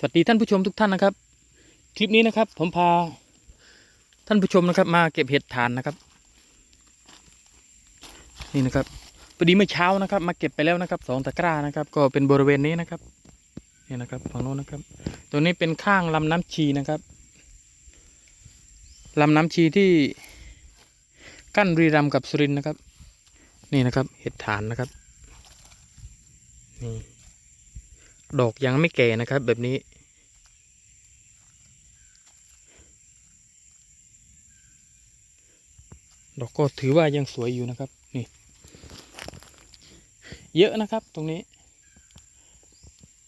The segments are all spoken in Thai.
สวัสดีท่านผู้ชมทุกท่านนะครับ คลิปนี้นะครับ ผมพาท่านผู้ชมนะครับ มาเก็บเห็ดถ่านนะครับ นี่นะครับพอดีเมื่อเช้านะครับ มาเก็บไปแล้วนะครับสองตะกร้านะครับ ก็เป็นบริเวณนี้นะครับนี่นะครับฝั่งโน้นนะครับตรงนี้เป็นข้างลำน้ำชีนะครับลำน้ำชีที่กั้นรีรัมกับสุรินนะครับ นี่นะครับ เห็ดถ่านนะครับนี่ ดอกยังไม่แก่นะครับ แบบนี้ ดอกก็ถือว่ายังสวยอยู่นะครับ นี่ เยอะนะครับตรงนี้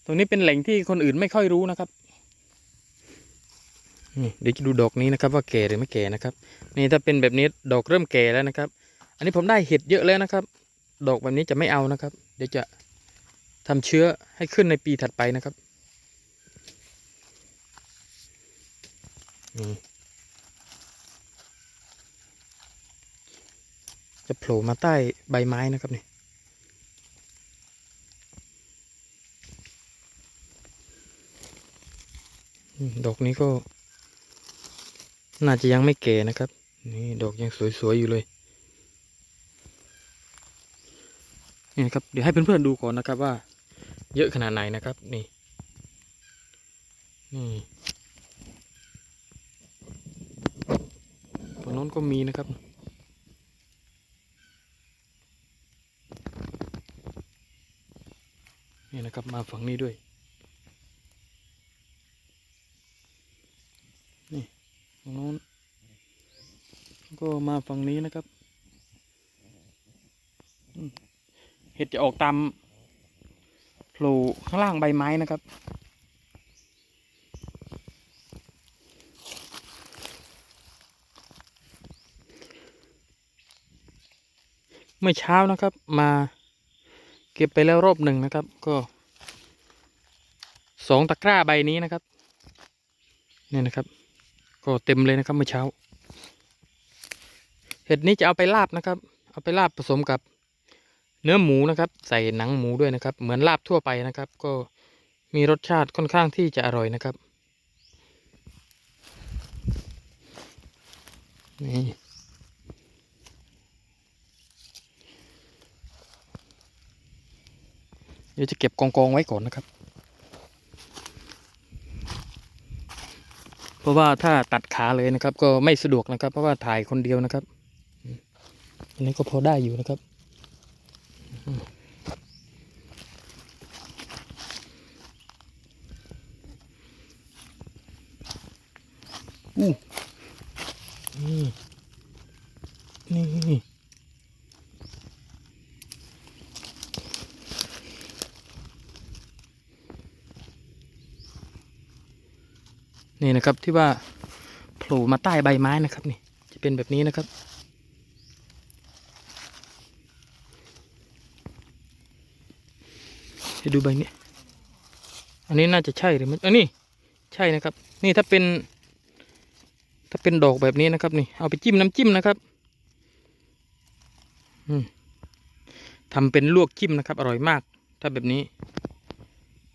ตรงนี้เป็นแหล่งที่คนอื่นไม่ค่อยรู้นะครับนี่เดี๋ยวจะดูดอกนี้นะครับว่าแก่หรือไม่แก่นะครับ นี่ถ้าเป็นแบบนี้ดอกเริ่มแก่แล้วนะครับ อันนี้ผมได้เห็ดเยอะแล้วนะครับ ดอกแบบนี้จะไม่เอานะครับ เดี๋ยวจะ ทำเชื้อให้ขึ้นในปีถัดไปนะครับนี่จะโผล่มาใต้ใบไม้นะครับนี่อืมดอกนี้ก็ น่าจะยังไม่แก่นะครับ นี่ดอกยังสวยๆอยู่เลยนี่นะครับ เดี๋ยวให้เพื่อนๆดูก่อนนะครับว่า เยอะขนาดไหนนะครับ นี่ นี่ตรงโน้นก็มีนะครับนี่นะครับมาฝั่งนี้ด้วย นี่ตรงโน้นก็มาฝั่งนี้นะครับ เห็ดจะออกตาม โผล่ข้างล่างใบไม้นะครับ เมื่อเช้านะครับมาเก็บไปแล้วรอบหนึ่งนะครับ ก็สองตะกร้าใบนี้นะครับเนี่ยนะครับ ก็เต็มเลยนะครับเมื่อเช้า เห็ดนี้จะเอาไปลาบนะครับ เอาไปลาบผสมกับ เนื้อหมูนะครับ ใส่หนังหมูด้วยนะครับ เหมือนลาบทั่วไปนะครับ ก็มีรสชาติค่อนข้างที่จะอร่อยนะครับนี่เดี๋ยวจะเก็บกองกองๆไว้ก่อนนะครับ เพราะว่าถ้าตัดขาเลยนะครับ ก็ไม่สะดวกนะครับ เพราะว่าถ่ายคนเดียวนะครับ อันนี้ก็พอได้อยู่นะครับ อู้นี่นี่นี่นะครับที่ว่าโผล่มาใต้ใบไม้นะครับนี่จะเป็นแบบนี้นะครับ ให้ดูใบนี้ อันนี้น่าจะใช่หรือไม่อันนี้ใช่นะครับ นี่ถ้าเป็น ถ้าเป็นดอกแบบนี้นะครับ นี่ เอาไปจิ้มน้ำจิ้มนะครับอืมทำเป็นลวกจิ้มนะครับ อร่อยมาก ถ้าแบบนี้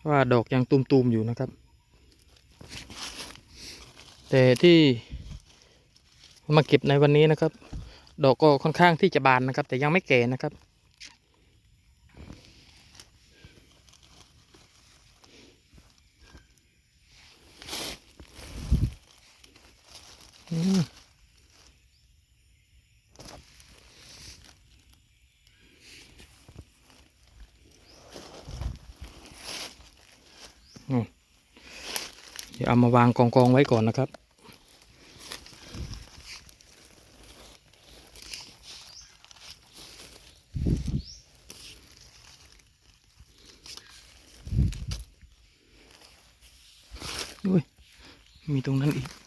ว่าดอกยังตูมๆอยู่นะครับ แต่ที่มาเก็บในวันนี้นะครับ ดอกก็ค่อนข้างที่จะบานนะครับ แต่ยังไม่แก่นะครับ อืมอืม เดี๋ยวเอามาวางกองกองๆไว้ก่อนนะครับ มีตรงนั้นอีก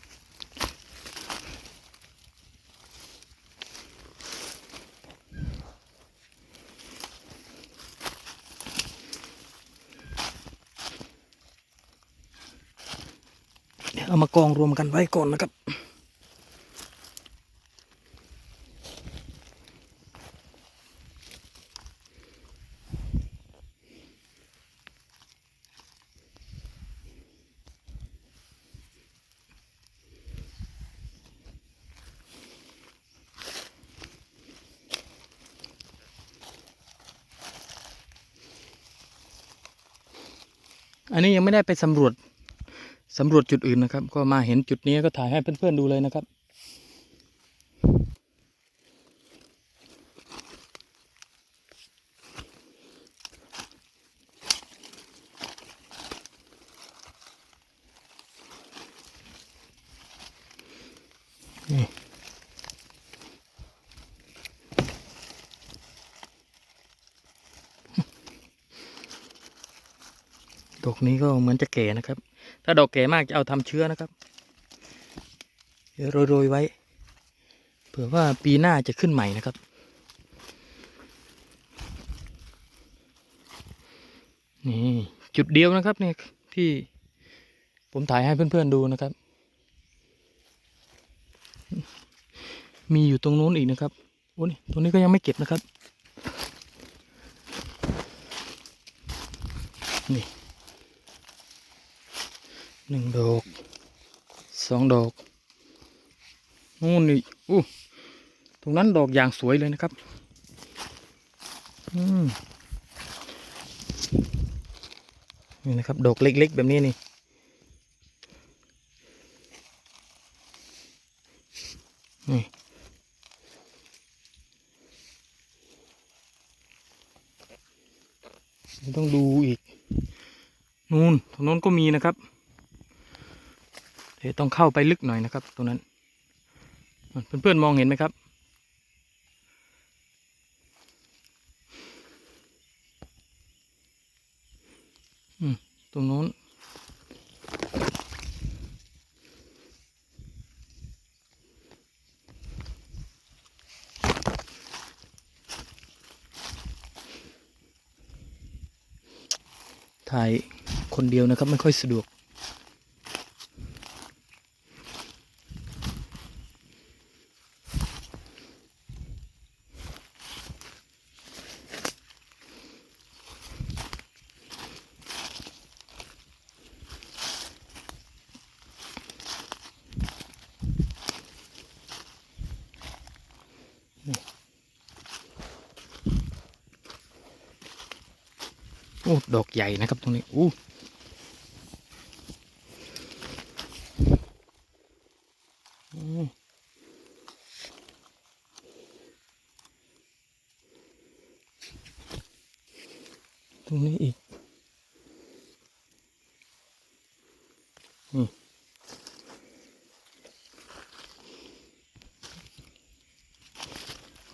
ากองรวมกันไว้ก่อนนะครับ อันนี้ยังไม่ได้ไปสำรวจ สำรวจจุดอื่นนะครับ ก็มาเห็นจุดนี้ก็ถ่ายให้เพื่อนๆดูเลยนะครับ นี่ดอกนี้ก็เหมือนจะแก่นะครับ ถ้าดอกแก่มากจะเอาทำเชื้อนะครับเดี๋ยวโรยๆไว้ เผื่อว่าปีหน้าจะขึ้นใหม่นะครับ นี่จุดเดียวนะครับเนี่ยที่ผมถ่ายให้เพื่อนๆดูนะครับ มีอยู่ตรงนู้นอีกนะครับโอ้ยตรงนี้ก็ยังไม่เก็บนะครับ นี่ หนึ่งดอกสองดอกนู่นนี่อู้ตรงนั้นดอกอย่างสวยเลยนะครับ อืมนี่นะครับ ดอกเล็กๆ แบบนี้นี่นี่ต้องดูอีก นู่นตรงนู้นก็มีนะครับ เดี๋ยวต้องเข้าไปลึกหน่อยนะครับ ตรงนั้น เพื่อนๆมองเห็นไหมครับ อืม ตรงนู้นถ่ายคนเดียวนะครับ ไม่ค่อยสะดวก อ้ดอกใหญ่นะครับตรงนี้อู้ตรงนี้อีกนี่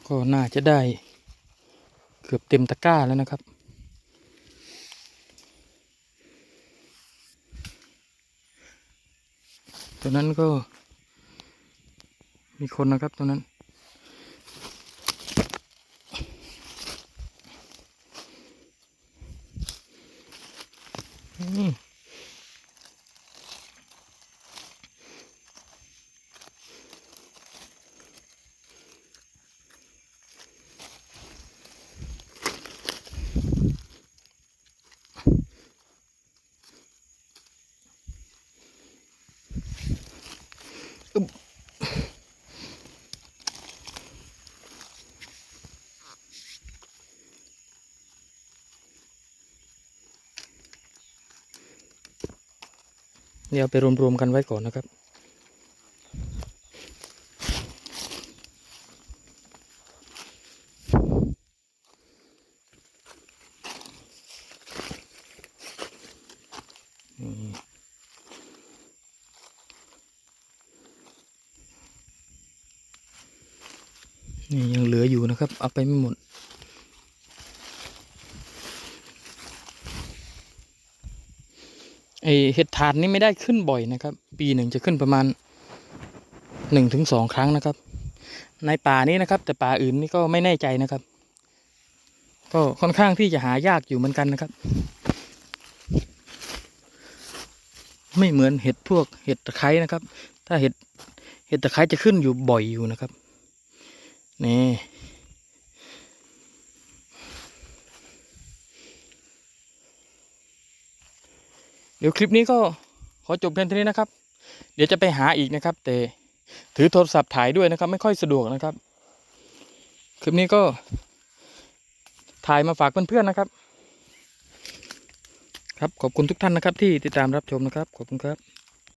ก็น่าจะได้เกือบเต็มตะกร้าแล้วนะครับ ตัวนั้นก็ มีคนนะครับตัวนั้นอื เดี๋ยวไปรวมๆกันไว้ก่อนนะครับ นี่ยังเหลืออยู่นะครับ เอาไปไม่หมด ไอเห็ดถาดนี่ไม่ได้ขึ้นบ่อยนะครับ ปีหนึ่งจะขึ้นประมาณหนึ่งถึงสองครั้งนะครับ ในป่านี้นะครับ แต่ป่าอื่นนี่ก็ไม่แน่ใจนะครับ ก็ค่อนข้างที่จะหายากอยู่เหมือนกันนะครับ ไม่เหมือนเห็ดพวกเห็ดตะไคร้นะครับ ถ้าเห็ดเห็ดตะไคร้จะขึ้นอยู่บ่อยอยู่นะครับนี่ เดี๋ยวคลิปนี้ก็ขอจบเพียงเท่านี้นะครับ เดี๋ยวจะไปหาอีกนะครับ แต่ถือโทรศัพท์ถ่ายด้วยนะครับ ไม่ค่อยสะดวกนะครับ คลิปนี้ก็ถ่ายมาฝากเพื่อนๆนะครับ ครับขอบคุณทุกท่านนะครับที่ติดตามรับชมนะครับ ขอบคุณครับ